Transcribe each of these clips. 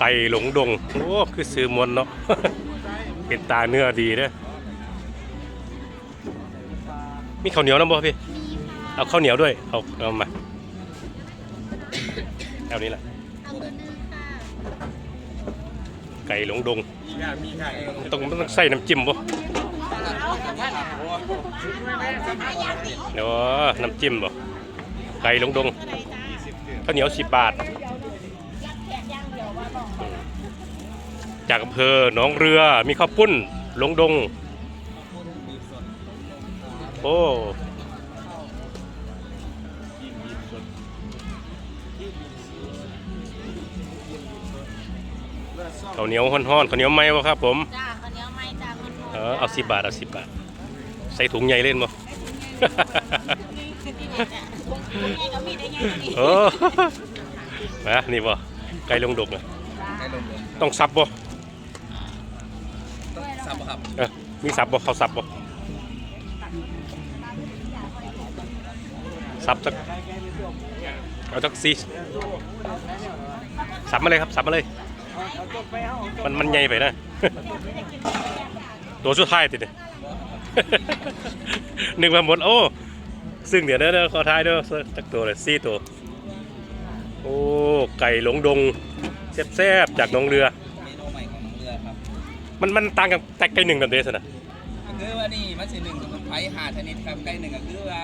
ไก่หลงดง โอ้ คือซื้อมวนเนาะ เป็นตาเนื้อดีเด้อมีข้าวเหนียวน้ำบ่พี่ เอาข้าวเหนียวด้วย เอาเอามาเอานี้แหละเอาเบอร์หนึ่งค่ะไก่หลงดงมีค่ะมีค่ะต้องมันต้องใส่น้ำจิ้มบ่เดี๋ยวน้ำจิ้มบ่ไก่หลงดงเท่าไหร่จ้าข้าวเหนียวสิบบาท จากอำเภอหนองเรือมีข้าวปุ้นหลงดง โอ้ข้าวเหนียวฮ้อนๆข้าวเหนียวไหมวะครับผม จ้าข้าวเหนียวไหม้จ้ามันหมดเออเอาสิบบาทเอาสิบบาท ใส่ถุงใหญ่เล่นบ่ที่ไหนจ้ะถุงใหญ่ก็มีได้ไงตัวนี้เออมานี่บ่ ไก่ลงดกนะให้ลงลงต้องสับบ่ต้องสับครับเออมีสับบ่เขาสับบ่สับสักเอาสักสี่สับมาเลยครับสับมาเลย มันมันใหญ่ไปนะ ตัวสุดท้ายติดเนี่ยหนึ่งมาหมดโอ้ซึ่งเดี๋ยวเด้อเด้อขอท้ายเด้อสักตัวเลยสี่ตัว โอ้ ไก่หลงดงแซ่บๆจากหนองเรือ เมนูใหม่ของน้องเรือครับมันมันต่างกับแต่ไก่หนึ่งกันเดสนะก็คือว่านี่มันสิหนึ่งสมุนไพรหาชนิดครับใกล้หนึ่งก็คือว่า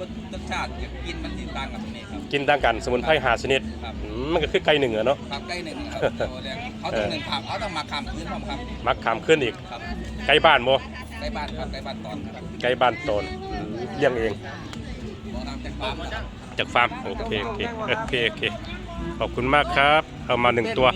รสรสชาติจะกินมันสิต่างกับตัวนี้ครับ กินต่างกันสมุนไพรหาชนิดครับ อืมมันก็คือไก่หนึ่งอะเนาะครับใกล้หนึ่งครับโอ้แดงเขาต้องหนึ่งครับเขาต้องมาคำพื้นพร้อมครับมักขามขึ้นอีกครับไก่บ้านบ่ใกล้บ้านครับใกล้บ้านตอนครับไก่บ้านโตนอืมเลี้ยงเองมองน้ำจากฟาร์มครับ จากฟาร์มโอเคโอเคโอเคโอเคขอบคุณมากครับ เอามาหนึ่งตัว